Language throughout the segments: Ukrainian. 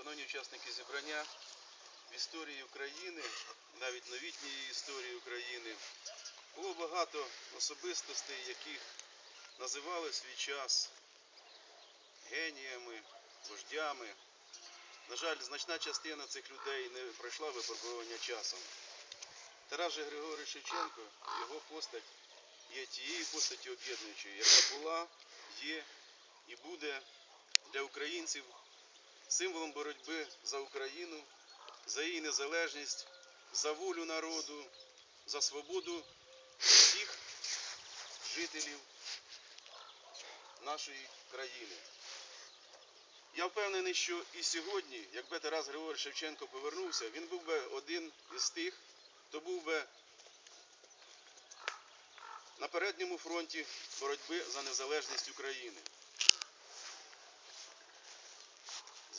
шановні учасники зібрання, в історії України, навіть новітньої історії України, було багато особистостей, яких називали свій час геніями, вождями. На жаль, значна частина цих людей не пройшла випробування часом. Тарас же Григорович Шевченко, його постать є тією постаттю об'єднуючою, яка була, є і буде для українців символом боротьби за Україну, за її незалежність, за волю народу, за свободу всіх жителів нашої країни. Я впевнений, що і сьогодні, якби Тарас Григорович Шевченко повернувся, він був би один із тих, хто був би на передньому фронті боротьби за незалежність України.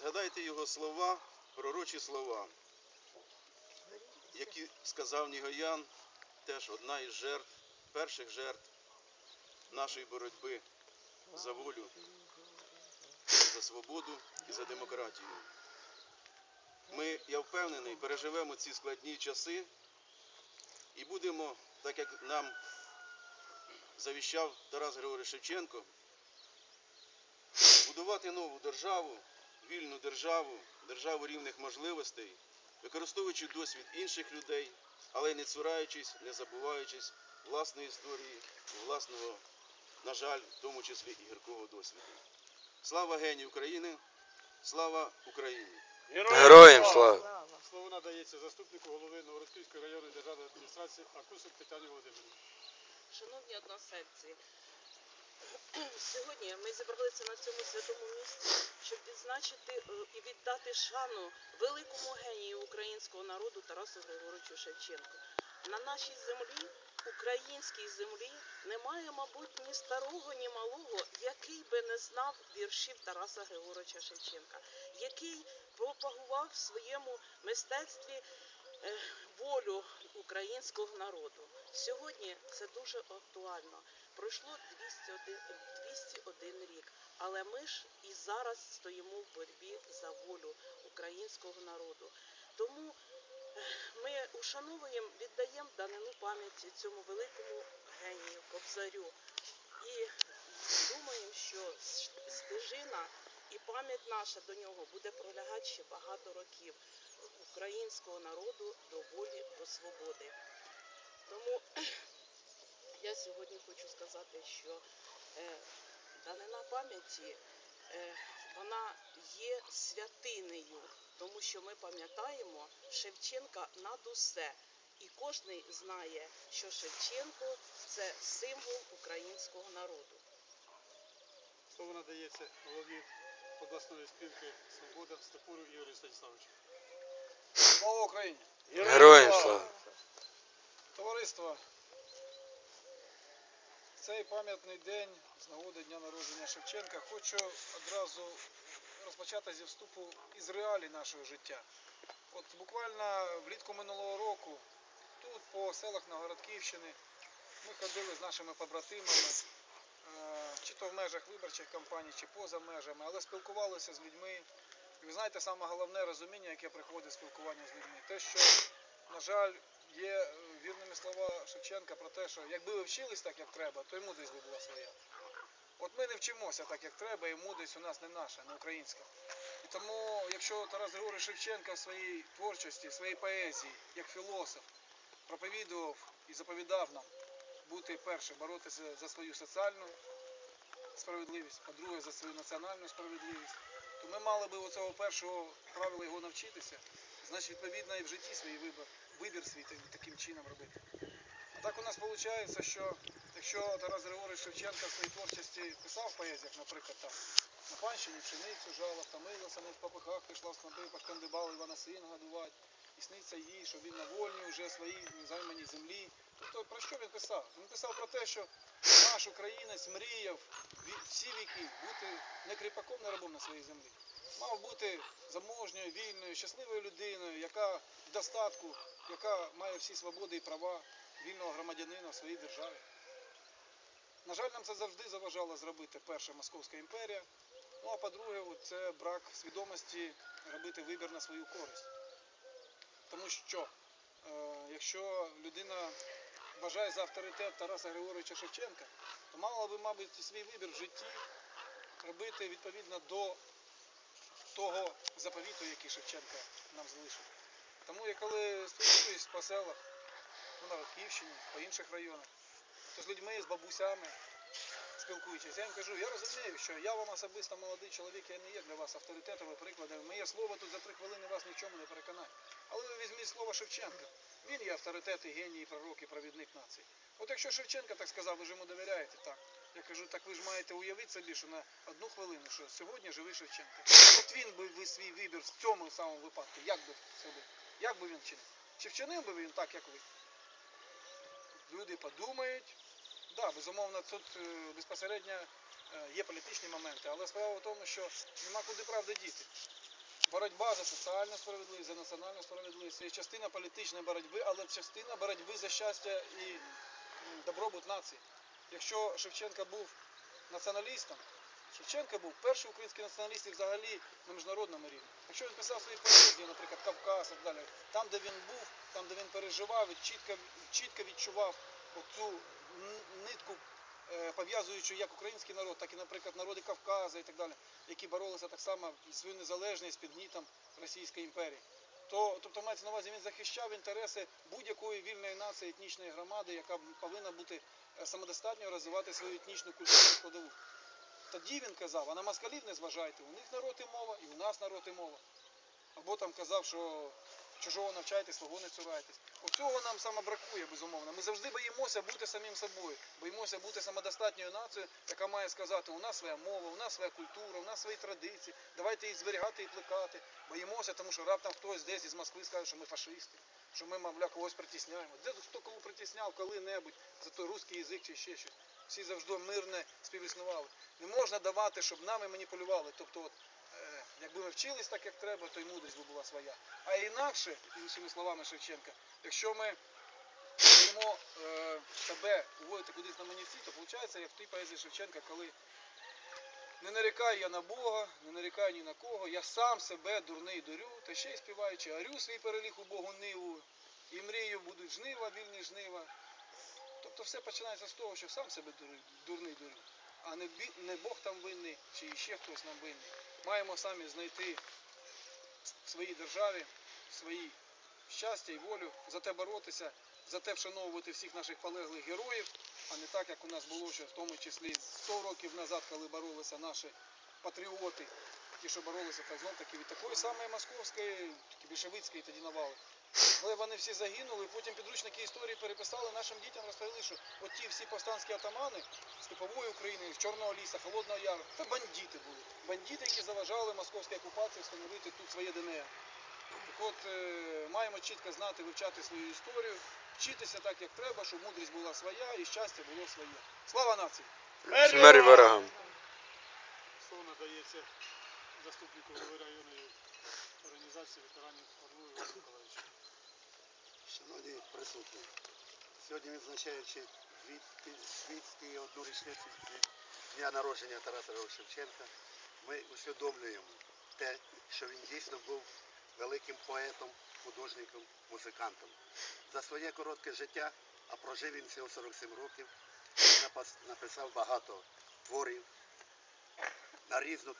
Згадайте його слова, пророчі слова, які сказав Нігоян, теж одна із жертв, перших жертв нашої боротьби за волю, за свободу і за демократію. Ми, я впевнений, переживемо ці складні часи і будемо, так як нам завіщав Тарас Григорович Шевченко, будувати нову державу, вільну державу, державу рівних можливостей, використовуючи досвід інших людей, але не цураючись, не забуваючись власної історії, власного, на жаль, в тому числі і гіркого досвіду. Слава генію України! Слава Україні! Героям слава! Слово надається заступнику голови Новорозківської районної державної адміністрації Акусик Тетяні Володимирівні. Шановні односельці, сьогодні ми зібралися на цьому святому місці, щоб відзначити е, і віддати шану великому генію українського народу Тарасу Григоровичу Шевченку. На нашій землі, українській землі, немає, мабуть, ні старого, ні малого, який би не знав віршів Тараса Григоровича Шевченка, який пропагував в своєму мистецтві е, волю українського народу. Сьогодні це дуже актуально. Пройшло 201, 201 рік, але ми ж і зараз стоїмо в боротьбі за волю українського народу. Тому е, ми ушановуємо, віддаємо данину пам'яті цьому великому генію, кобзарю. І думаємо, що стежина і пам'ять наша до нього буде пролягати ще багато років українського народу до волі, до свободи. Тому я сьогодні хочу сказати, що е, данина пам'яті е, вона є святинею, тому що ми пам'ятаємо Шевченка над усе. І кожен знає, що Шевченко це символ українського народу. Слово надається голові обласної спілки Свобода Степуру Ігорю Станіславовичу. Слава Україні! Героям слава! Товариство, цей пам'ятний день з нагоди дня народження Шевченка хочу одразу розпочати зі вступу із реалій нашого життя. От буквально влітку минулого року тут по селах Новгородківщини ми ходили з нашими побратимами, е, чи то в межах виборчих кампаній, чи поза межами, але спілкувалися з людьми. І ви знаєте, саме головне розуміння, яке приходить спілкування з людьми, те, що, на жаль, є е, вірними слова Шевченка про те, що якби ви вчились так, як треба, то й мудрість би була своя. От ми не вчимося так, як треба, і мудрість у нас не наша, не українська. І тому, якщо Тарас Григорович Шевченко в своїй творчості, в своїй поезії, як філософ, проповідував і заповідав нам бути перше, боротися за свою соціальну справедливість, по-друге, за свою національну справедливість, то ми мали би оцього першого правила його навчитися, значить, відповідно, і в житті свій вибір, вибір свій таким чином робити. А так у нас виходить, що якщо Тарас Григорович Шевченко в своїй творчості писав в поезіях, наприклад, там, на панщині пшеницю жала, втомилася, не в попихах пішла в снопи, пошкандибали Івана сина годувати. І сниться їй, що він на вольній вже своїй незайманій землі. Тобто про що він писав? Він писав про те, що наш українець мріяв всі віки бути не кріпаком, не рабом на своїй землі. Мав бути заможньою, вільною, щасливою людиною, яка в достатку, яка має всі свободи і права вільного громадянина в своїй державі. На жаль, нам це завжди заважало зробити Перша Московська імперія, Ну а по-друге, це брак свідомості робити вибір на свою користь. Тому що е, якщо людина вважає за авторитет Тараса Григоровича Шевченка, то мала би, мабуть, свій вибір в житті робити відповідно до того заповіту, який Шевченка нам залишив. Тому я коли спілкуюсь по селах, ну, на Київщині, по інших районах, то з людьми, з бабусями спілкуючись, я їм кажу, я розумію, що я вам особисто молодий чоловік, я не є для вас авторитетом і прикладом. Моє слово тут за три хвилини вас ні в чому не переконає. Але ви візьміть слово Шевченка. Він є авторитет, і геній, і пророк, і провідник нації. От якщо Шевченка так сказав, ви ж йому довіряєте, так. Я кажу, так ви ж маєте уявити собі, що на одну хвилину, що сьогодні живий Шевченко. От він би ви свій вибір в цьому самому випадку, як би зробив? Як би він вчинив? Чи вчинив би він так, як ви? Люди подумають. Так, да, безумовно, тут е, безпосередньо е, є політичні моменти, але справа в тому, що нема куди правди діти. Боротьба за соціальну справедливість, за національну справедливість це частина політичної боротьби, але частина боротьби за щастя і добробут нації. Якщо Шевченко був націоналістом, Шевченко був перший український націоналіст взагалі на міжнародному рівні. Якщо він писав свої поезії, наприклад, Кавказ і далі, там, де він був, там, де він переживав, і чітко, чітко відчував оцю нитку, е, пов'язуючи як український народ, так і, наприклад, народи Кавказу і так далі, які боролися так само свою незалежність під гнітом Російської імперії. То, тобто мається на увазі, він захищав інтереси будь-якої вільної нації, етнічної громади, яка повинна бути самодостатньою самодостатньо розвивати свою етнічну культуру складову. Тоді він казав, а на москалів не зважайте, у них народ і мова, і у нас народ і мова. Або там казав, що чужого навчайте, свого не цурайтесь. Оцього нам саме бракує, безумовно. Ми завжди боїмося бути самим собою, боїмося бути самодостатньою нацією, яка має сказати, у нас своя мова, у нас своя культура, у нас свої традиції, давайте їх зберігати і плекати. Боїмося, тому що раптом хтось десь із Москви скаже, що ми фашисти, що ми, мовляв, когось притісняємо. Де хто кого притісняв коли-небудь за той русський язик чи ще щось. Всі завжди мирне співіснували. Не можна давати, щоб нами маніпулювали. Тобто, от, якби ми вчились так, як треба, то й мудрість би була своя. А інакше, іншими словами Шевченка, якщо ми будемо е, себе уводити кудись на манівці, то виходить, як в тій поезії Шевченка, коли не нарікаю я на Бога, не нарікаю ні на кого, я сам себе дурний дурю, та ще й співаючи, арю свій переліг у Богу ниву, і мрію будуть жнива, вільні жнива. Тобто все починається з того, що сам себе дурний дурю, а не, Бог там винний, чи ще хтось нам винний. Маємо самі знайти в своїй державі свої щастя і волю, за те боротися, за те вшановувати всіх наших полеглих героїв, а не так, як у нас було ще в тому числі 100 років назад, коли боролися наші патріоти, ті, що боролися так знов таки від такої самої московської, більшовицької тоді навали. Але вони всі загинули, потім підручники історії переписали нашим дітям, розповіли, що от ті всі повстанські атамани Степової України, з Чорного ліса, Холодного Яру, це бандити були. Бандити, які заважали московській окупації встановити тут своє ДНР. Так от е, маємо чітко знати, вивчати свою історію, вчитися так, як треба, щоб мудрість була своя і щастя було своє. Слава нації! Смерть ворогам. Слово надається заступнику голови районної організації ветеранів Орлу Івану Миколаївичу. Шановні присутні, сьогодні відзначаючи 201 річницю від дня народження Тараса Шевченка, ми усвідомлюємо те, що він дійсно був великим поетом, художником, музикантом. За своє коротке життя, а прожив він всього 47 років, він написав багато творів на різну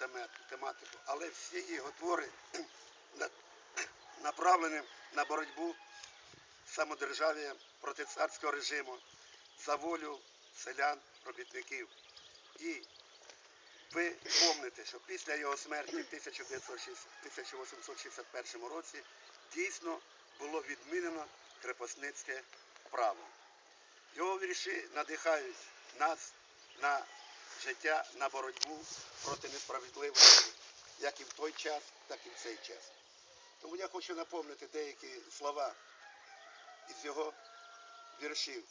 тематику, але всі його твори направлені на боротьбу самодержав'я проти царського режиму, за волю селян, робітників. І ви помните, що після його смерті в 1861 році дійсно було відмінено крепосницьке право. Його вірші надихають нас на життя, на боротьбу проти несправедливості, як і в той час, так і в цей час. Тому я хочу напомнити деякі слова із його віршів.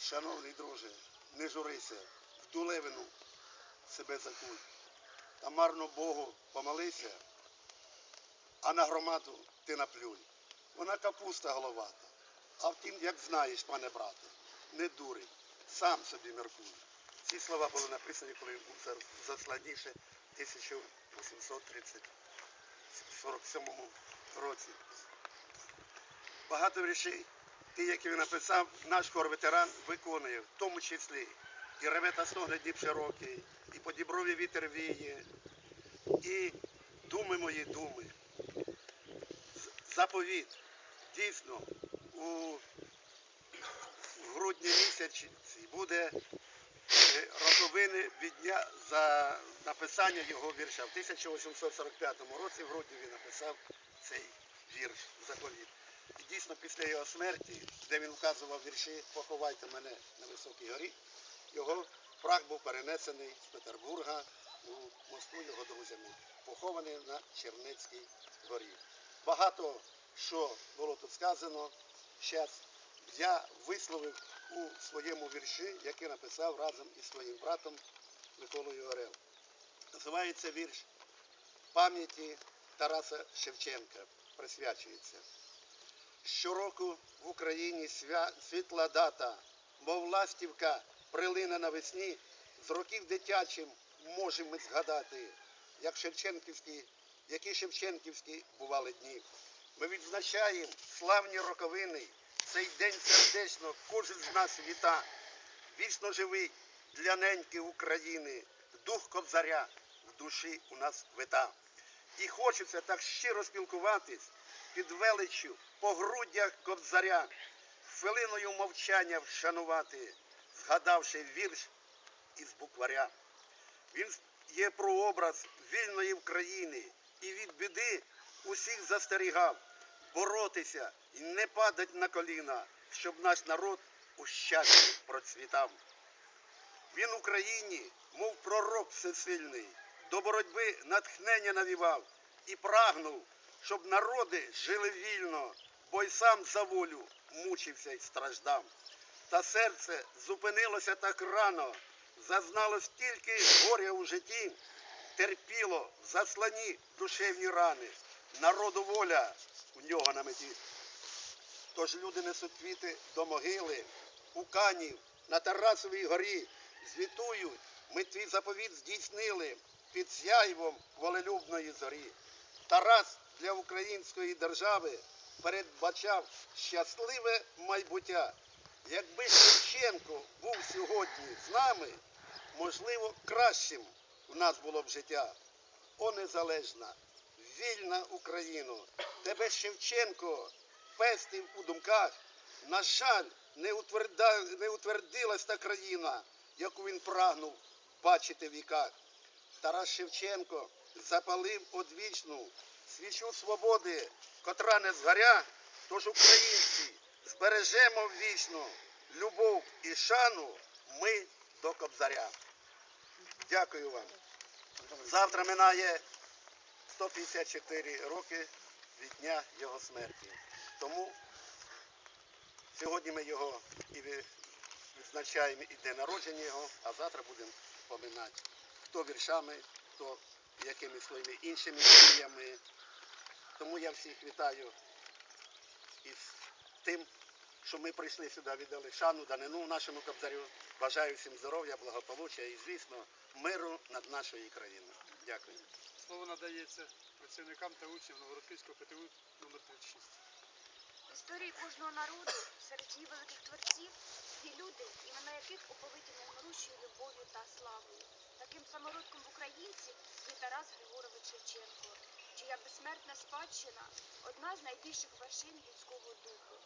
Шановний друже, не журися, в дулевину себе закуй. Та марно Богу помолися, а на громаду ти наплюй. Вона капуста головата. А втім, як знаєш, пане брате, не дурень. сам собі міркую. Ці слова були написані, коли був за- в засланні ще в 1847 році. Багато речей, ті, які він написав, наш хор ветеран виконує, в тому числі і реве та стогне Дніп широкий, і по діброві вітер віє, і думи мої думи. Заповіт. Дійсно, у грудні місяці буде роковини від дня за написання його вірша. В 1845 році в грудні він написав цей вірш заповіт. І дійсно після його смерті, де він вказував вірші Поховайте мене на високій горі, його прах був перенесений з Петербурга у Москву його друзями, похований на Чернецькій горі. Багато що було тут сказано. Зараз я висловив у своєму вірші, який написав разом із своїм братом Миколою Орел. Називається вірш пам'яті Тараса Шевченка. Присвячується. Щороку в Україні свя- світла дата, мов ластівка прилине навесні, з років дитячим можемо ми згадати, як Шевченківські, які Шевченківські бували дні. Ми відзначаємо славні роковини. Цей день сердечно кожен з нас віта. Вічно живий для неньки України, дух кобзаря в душі у нас вита. І хочеться так щиро спілкуватись під величчю по грудях кобзаря, хвилиною мовчання вшанувати, згадавши вірш із букваря. Він є прообраз вільної України і від біди усіх застерігав боротися і не падать на коліна, щоб наш народ у щасті процвітав. Він Україні, мов пророк всесильний, до боротьби натхнення навівав і прагнув, щоб народи жили вільно, бо й сам за волю мучився й страждав. Та серце зупинилося так рано, зазнало стільки горя у житті, терпіло заслані душевні рани, народу воля у нього на меті. Тож люди несуть квіти до могили, у Канів, на Тарасовій горі, звітують, ми твій заповіт здійснили під сяйвом волелюбної зорі. Тарас для української держави передбачав щасливе майбуття. Якби Шевченко був сьогодні з нами, можливо, кращим у нас було б життя. О незалежна, вільна Україно, тебе Шевченко пестив у думках. На жаль, не, утверда, не утвердилась та країна, яку він прагнув бачити в віках. Тарас Шевченко запалив одвічну свічу свободи, котра не згоря, тож українці збережемо вічно любов і шану ми до Кобзаря. Дякую вам. Завтра минає 154 роки від дня його смерті. Тому сьогодні ми його і відзначаємо і день народження його, а завтра будемо поминати. Хто віршами, хто якими своїми іншими діями. Тому я всіх вітаю із тим, що ми прийшли сюди, віддали шану, данину нашому кобзарю. Бажаю всім здоров'я, благополуччя і, звісно, миру над нашою країною. Дякую. Слово надається працівникам та учням Новородківського ПТУ номер 36. В історії кожного народу серед її великих творців є люди, імена яких оповиті найгорущою любов'ю та славою. Таким самородком в українців є Тарас Григорович Шевченко, чия безсмертна спадщина одна з найбільших вершин людського духу.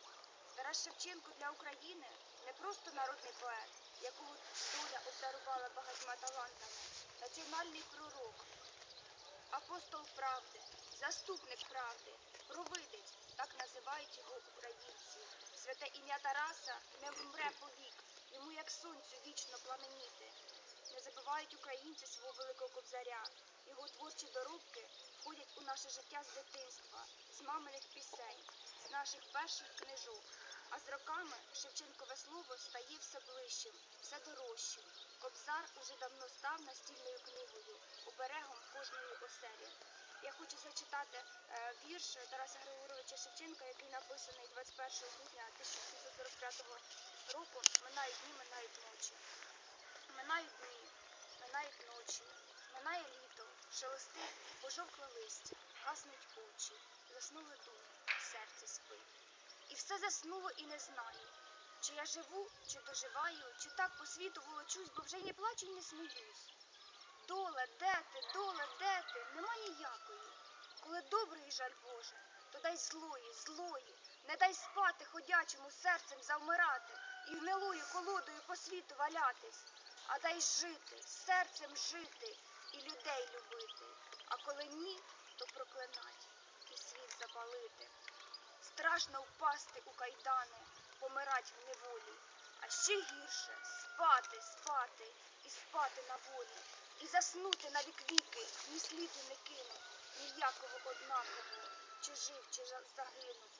Тарас Шевченко для України не просто народний поет, якого доля обдарувала багатьма талантами, національний пророк, апостол правди, заступник правди, провидець, так називають його українці. Святе ім'я Тараса не вмре повік, йому як сонцю вічно пламеніти. Не забувають українці свого великого кобзаря. Його творчі доробки входять у наше життя з дитинства, з маминих пісень, з наших перших книжок. А з роками Шевченкове слово стає все ближчим, все дорожчим. Кобзар уже давно став настільною книгою, оберегом кожної оселі. Я хочу зачитати е, вірш Тараса Григоровича Шевченка, який написаний 21 грудня 1845 роком минають дні, минають ночі. Минають дні, минають ночі, минає літо, шелестить пожовкле листя, гаснуть очі, заснули думи, серце спить. І все заснуло і не знаю, чи я живу, чи доживаю, чи так по світу волочусь, бо вже й не плачу, не сміюсь. Доле, де ти, доле, де ти? Нема ніякої. Коли добрий жаль Боже, то дай злої, злої, не дай спати ходячому серцем завмирати і гнилою колодою по світу валятись, а дай жити, серцем жити і людей любити. А коли ні, то проклинать і світ запалити. Страшно впасти у кайдани, помирать в неволі, а ще гірше спати, спати і спати на волі, і заснути на вік віки, ні сліду не кинуть, ніякого однакового, чи жив, чи загинув.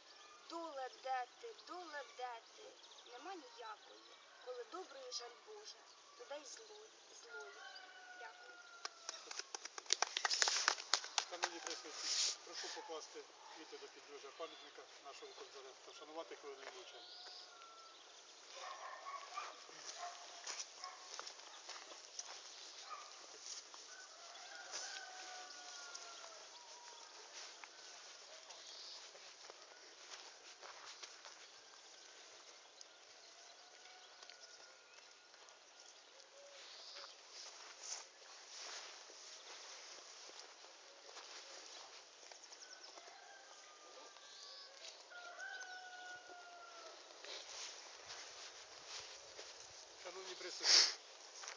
Доле де ти, доле де ти, нема ніякої, коли добрий жаль Боже, дай злої, злої. Дякую. Шановні присутні, прошу покласти квіти та Шановні присутні,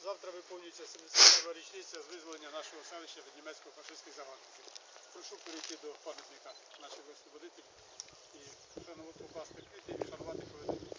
завтра виповнюється 70-та річниця з визволення нашого селища від німецько-фашистських загарбників. Прошу перейти до пам'ятника наших висвободителів і шанувати покласти квіти і шанувати хвилину.